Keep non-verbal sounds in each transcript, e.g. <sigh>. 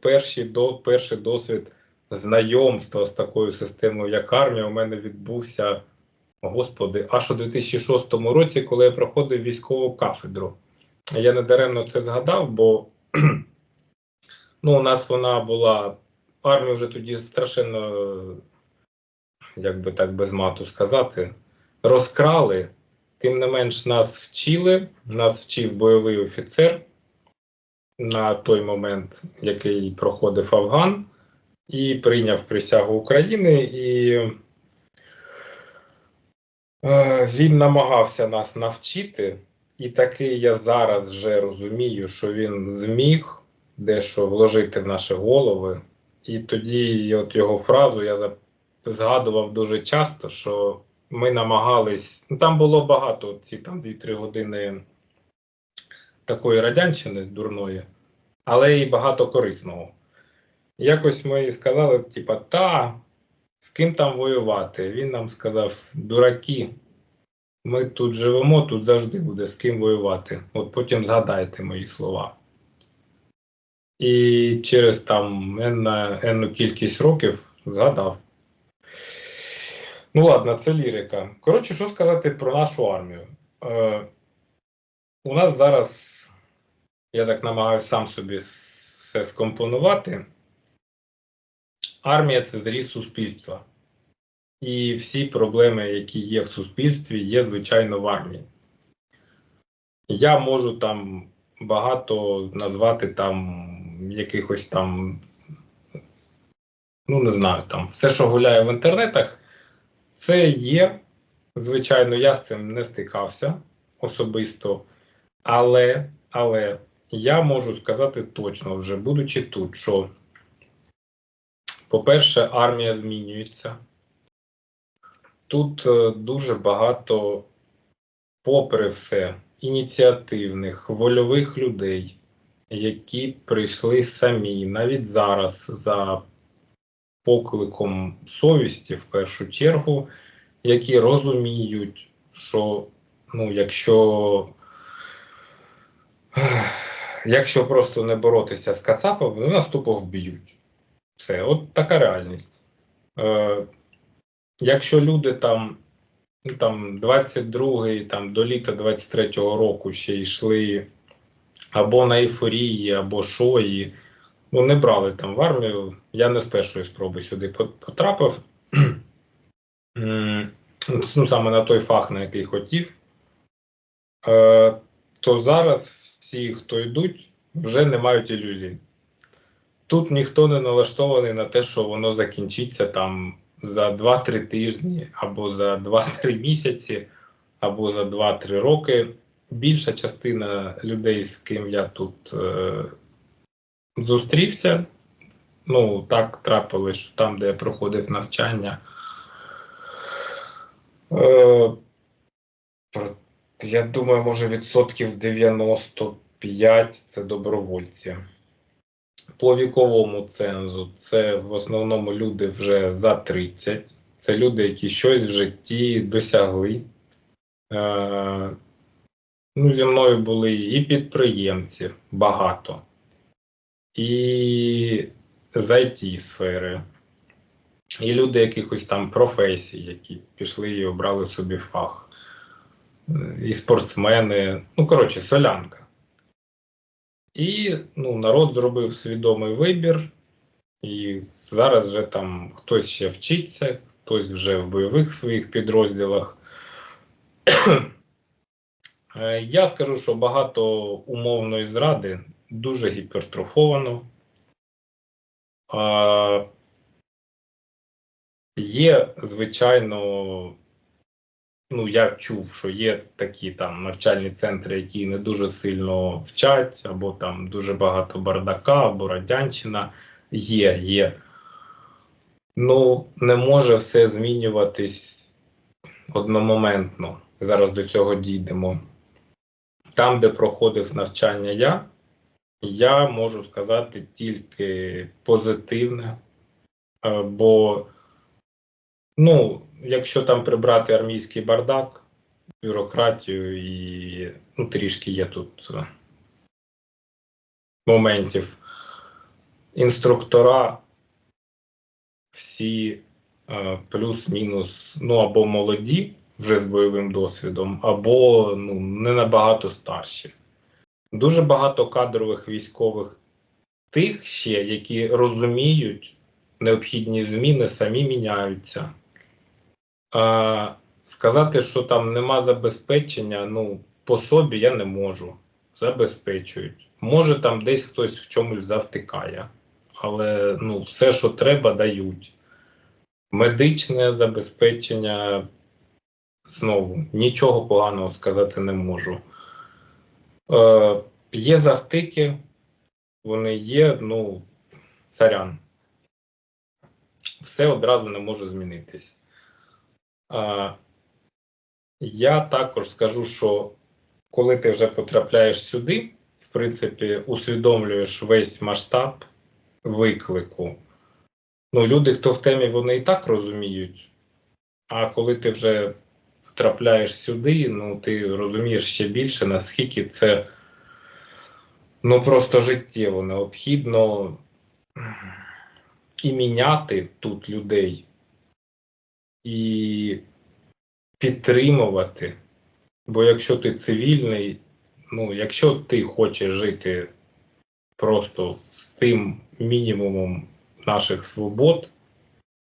перший, до, перший досвід знайомства з такою системою, як армія, у мене відбувся, господи, аж у 2006 році, коли я проходив військову кафедру. Я не даремно це згадав, бо <clears throat> ну, у нас вона була, армія вже тоді страшенно, як би так без мату сказати, розкрали. Тим не менш, нас вчили, нас вчив бойовий офіцер на той момент, який проходив Афган, і прийняв присягу України, і е, він намагався нас навчити. І таки я зараз вже розумію, що він зміг дещо вложити в наші голови. І тоді от його фразу я згадував дуже часто, що ми намагались. Ну, там було багато ці там 2-3 години такої радянщини дурної, але і багато корисного. Якось ми сказали, типа, та, з ким там воювати? Він нам сказав, дураки, ми тут живемо, тут завжди буде з ким воювати. От потім згадайте мої слова. І через там енну кількість років згадав. Ну ладно, це лірика. Коротше, що сказати про нашу армію? Е, у нас зараз, я так намагаюся сам собі все скомпонувати. Армія це зріз суспільства. І всі проблеми, які є в суспільстві, є, звичайно, в армії. Я можу там багато назвати там якихось там, ну не знаю, там все, що гуляє в інтернетах, це є. Звичайно, я з цим не стикався особисто, але, але я можу сказати точно, вже будучи тут, що, по-перше, армія змінюється. Тут е, дуже багато, попри все, ініціативних, вольових людей, які прийшли самі, навіть зараз за покликом совісті, в першу чергу, які розуміють, що ну, якщо, якщо просто не боротися з Кацапом, вони нас тупо вб'ють. Все, от така реальність. Е, якщо люди там, там 22-й, там до літа 23-го року ще йшли або на ейфорії, або і ну, не брали там в армію. Я не з першої спроби сюди потрапив. <clears throat> Ну, саме на той фах, на який хотів. Е, то зараз всі, хто йдуть, вже не мають ілюзій. Тут ніхто не налаштований на те, що воно закінчиться там за 2-3 тижні, або за 2-3 місяці, або за 2-3 роки. Більша частина людей, з ким я тут е, зустрівся, ну так трапилось, що там, де я проходив навчання. Е, я думаю, може відсотків 95 це добровольці. По віковому цензу це в основному люди вже за 30. Це люди, які щось в житті досягли. Е, ну, зі мною були і підприємці багато, і з it сфери, і люди якихось там професій, які пішли і обрали собі фах, і спортсмени. Ну, коротше, солянка. І ну, народ зробив свідомий вибір, і зараз вже там хтось ще вчиться, хтось вже в бойових своїх підрозділах. Е, Я скажу, що багато умовної зради дуже гіпертрофовано. Є, звичайно, ну я чув, що є такі там навчальні центри, які не дуже сильно вчать, або там дуже багато бардака, або радянщина. Є, є. Ну, не може все змінюватись одномоментно. Зараз до цього дійдемо. Там, де проходив навчання я, я можу сказати тільки позитивне. Е, Бо, ну, якщо там прибрати армійський бардак, бюрократію і ну, трішки є тут е, моментів, інструктора всі е, плюс-мінус, ну або молоді вже з бойовим досвідом, або ну, не набагато старші. Дуже багато кадрових військових тих ще, які розуміють необхідні зміни, самі міняються. А, сказати, що там нема забезпечення, ну, по собі я не можу. Забезпечують. Може, там десь хтось в чомусь завтикає, але ну, все, що треба, дають. Медичне забезпечення знову нічого поганого сказати не можу. Е, є завтики, вони є, ну, царян. Все одразу не може змінитись. Я також скажу, що коли ти вже потрапляєш сюди, в принципі, усвідомлюєш весь масштаб виклику. Ну, люди, хто в темі, вони і так розуміють. А коли ти вже потрапляєш сюди, ну ти розумієш ще більше, наскільки це ну просто життєво необхідно і міняти тут людей, і підтримувати. Бо якщо ти цивільний, ну якщо ти хочеш жити просто з тим мінімумом наших свобод,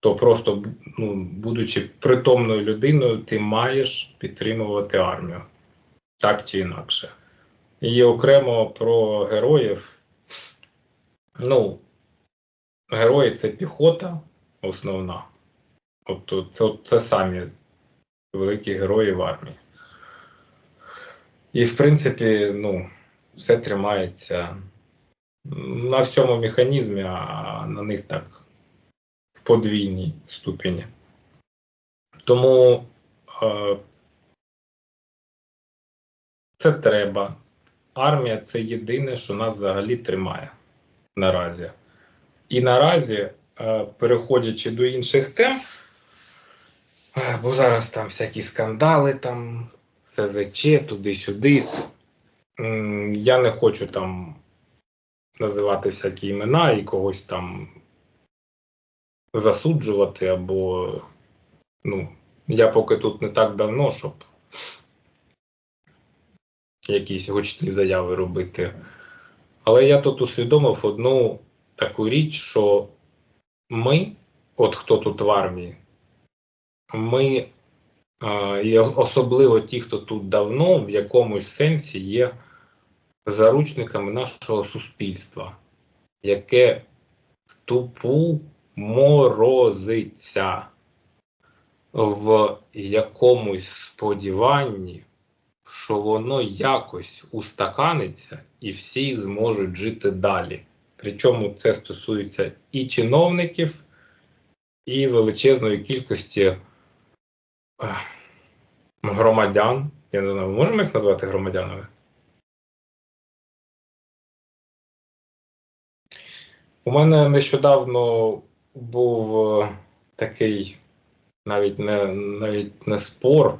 то просто, ну, будучи притомною людиною, ти маєш підтримувати армію так чи інакше. І окремо про героїв. Ну, герої це піхота основна. Тобто це, це самі великі герої в армії. І, в принципі, ну, все тримається на всьому механізмі, а на них так в подвійній ступені. Тому е, це треба. Армія це єдине, що нас взагалі тримає наразі. І наразі, е, переходячи до інших тем, бо зараз там всякі скандали, там СЗЧ, туди-сюди. Я не хочу там називати всякі імена і когось там засуджувати, або ну, я поки тут не так давно, щоб якісь гучні заяви робити. Але я тут усвідомив одну таку річ, що ми, от хто тут в армії, ми, і особливо ті, хто тут давно, в якомусь сенсі є заручниками нашого суспільства, яке в тупу морозиться в якомусь сподіванні, що воно якось устаканиться і всі зможуть жити далі. Причому це стосується і чиновників, і величезної кількості громадян. Я не знаю, можемо їх назвати громадянами? У мене нещодавно був е, такий навіть не, навіть не спор.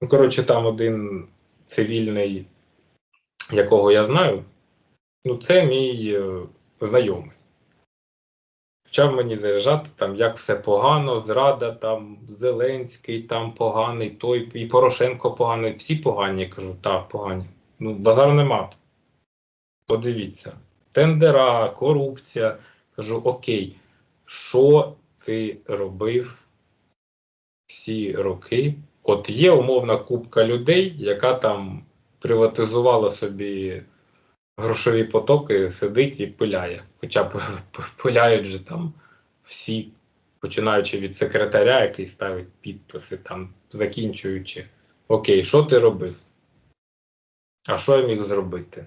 Ну, коротше, там один цивільний, якого я знаю, ну, це мій е, знайомий. Почав мені заряджати, там, як все погано, зрада, там Зеленський там поганий, той і Порошенко поганий, всі погані. Я кажу, так, погані. Ну, базару нема. Подивіться. Тендера, корупція. Кажу, окей, що ти робив всі роки? От є умовна купка людей, яка там приватизувала собі грошові потоки, сидить і пиляє. Хоча <laughs> пиляють же там всі, починаючи від секретаря, який ставить підписи, там, закінчуючи. Окей, що ти робив? А що я міг зробити?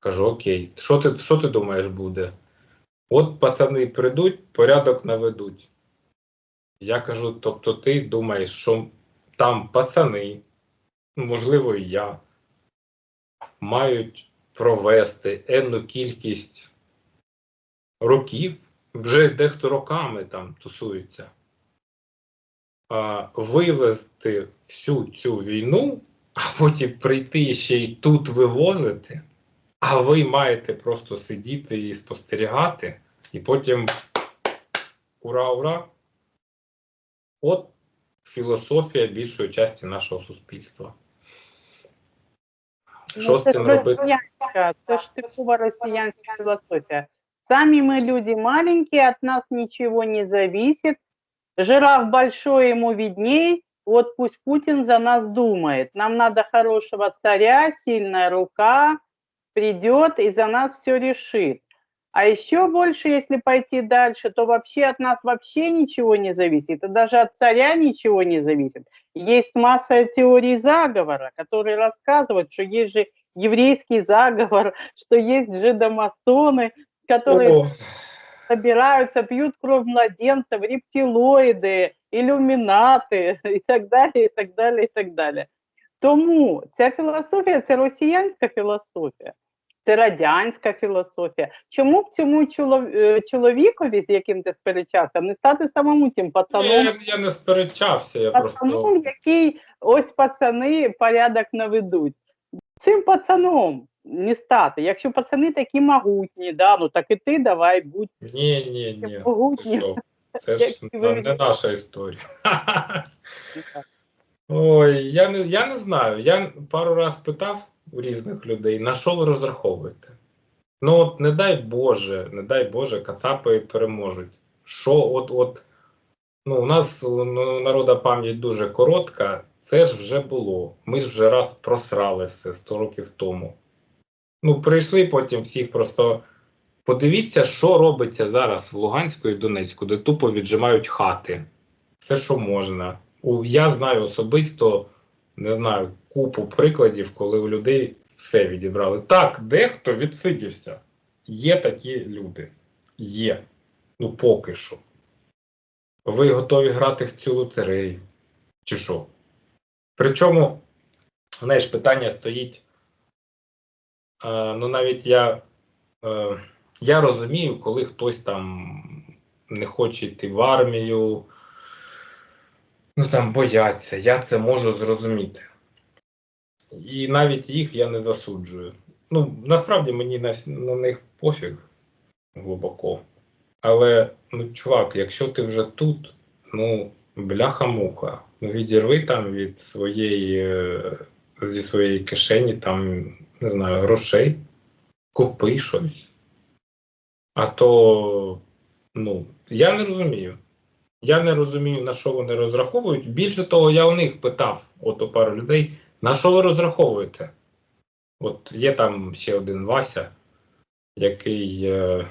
Кажу, окей, що ти, що ти думаєш буде? От пацани прийдуть, порядок наведуть. Я кажу, тобто ти думаєш, що там пацани, можливо, і я, мають провести енну кількість років, вже дехто роками там тусується, а, вивезти всю цю війну, а потім прийти ще й тут вивозити. а ви маєте просто сидіти і спостерігати, і потім ура, ура! От філософія більшої частини нашого суспільства. Що з це цим робити? це ж типова росіянська філософія. Сами мы люди маленькие, от нас ничего не зависит. Жираф большой, ему видней. Вот пусть Путин за нас думает. Нам надо хорошего царя, сильная рука, придет и за нас все решит. А еще больше, если пойти дальше, то вообще от нас вообще ничего не зависит. И даже от царя ничего не зависит. Есть масса теорий заговора, которые рассказывают, что есть же еврейский заговор, <laughs> что есть жидомасоны, которые О, собираются, пьют кровь младенцев, рептилоиди, ілюмінати <laughs> і так далі, і так далі, і так далі. Тому ця філософія це росіянська філософія, Це радянська філософія. Чому б цьому е, чоловікові, з яким ти сперечався, не стати самому тим пацаном, я, я не сперечався, я пацаном, просто. який ось пацани порядок наведуть. Цим пацаном не стати. Якщо пацани такі могутні, да, ну так і ти давай будь Ні, ні, ні. Могутні. Це ж не наша історія. Ой, я не, я не знаю. Я пару раз питав у різних людей, на що ви розраховуєте? Ну, от не дай Боже, не дай Боже, кацапи переможуть. Що, от, от, ну, у нас ну, народа пам'ять дуже коротка, це ж вже було. Ми ж вже раз просрали все 100 років тому. Ну, прийшли потім всіх просто. Подивіться, що робиться зараз в Луганську і Донецьку, де тупо віджимають хати. Все, що можна. Я знаю особисто, не знаю, купу прикладів, коли у людей все відібрали. Так, дехто відсидівся. Є такі люди. Є. Ну, поки що. Ви готові грати в цю лотерею? Чи що? Причому, знаєш, питання стоїть. Е, ну, навіть я, е, я розумію, коли хтось там не хоче йти в армію, ну там бояться, я це можу зрозуміти. І навіть їх я не засуджую. Ну, насправді мені на, на них пофіг глибоко. Але, ну, чувак, якщо ти вже тут, ну, бляха-муха, ну відірви там від своєї, е, зі своєї кишені, там, не знаю, грошей, купи щось. А то, ну, я не розумію. Я не розумію, на що вони розраховують. Більше того, я у них питав, от у пару людей, на що ви розраховуєте? От є там ще один Вася, який е,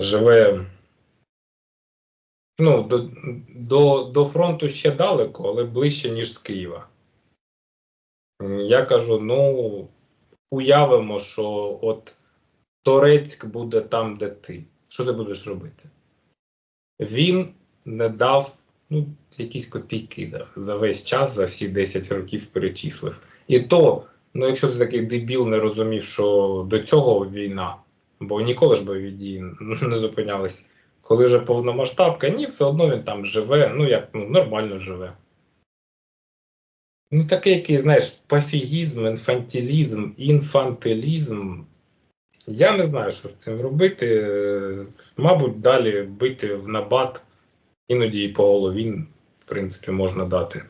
живе. Ну, до, до, до фронту ще далеко, але ближче, ніж з Києва. Я кажу: ну, уявимо, що от Торецьк буде там, де ти. Що ти будеш робити? Він не дав ну, якісь копійки за весь час, за всі 10 років перечислив. І то, ну якщо ти такий дебіл не розумів, що до цього війна, бо ніколи ж бойові дії не зупинялись. Коли вже повномасштабка, ні, все одно він там живе, ну як ну, нормально живе. Ну, такий, який, знаєш, пофігізм, інфантилізм, інфантилізм. Я не знаю, що з цим робити. Е, Мабуть, далі бити в набат, іноді і по голові, в принципі, можна дати.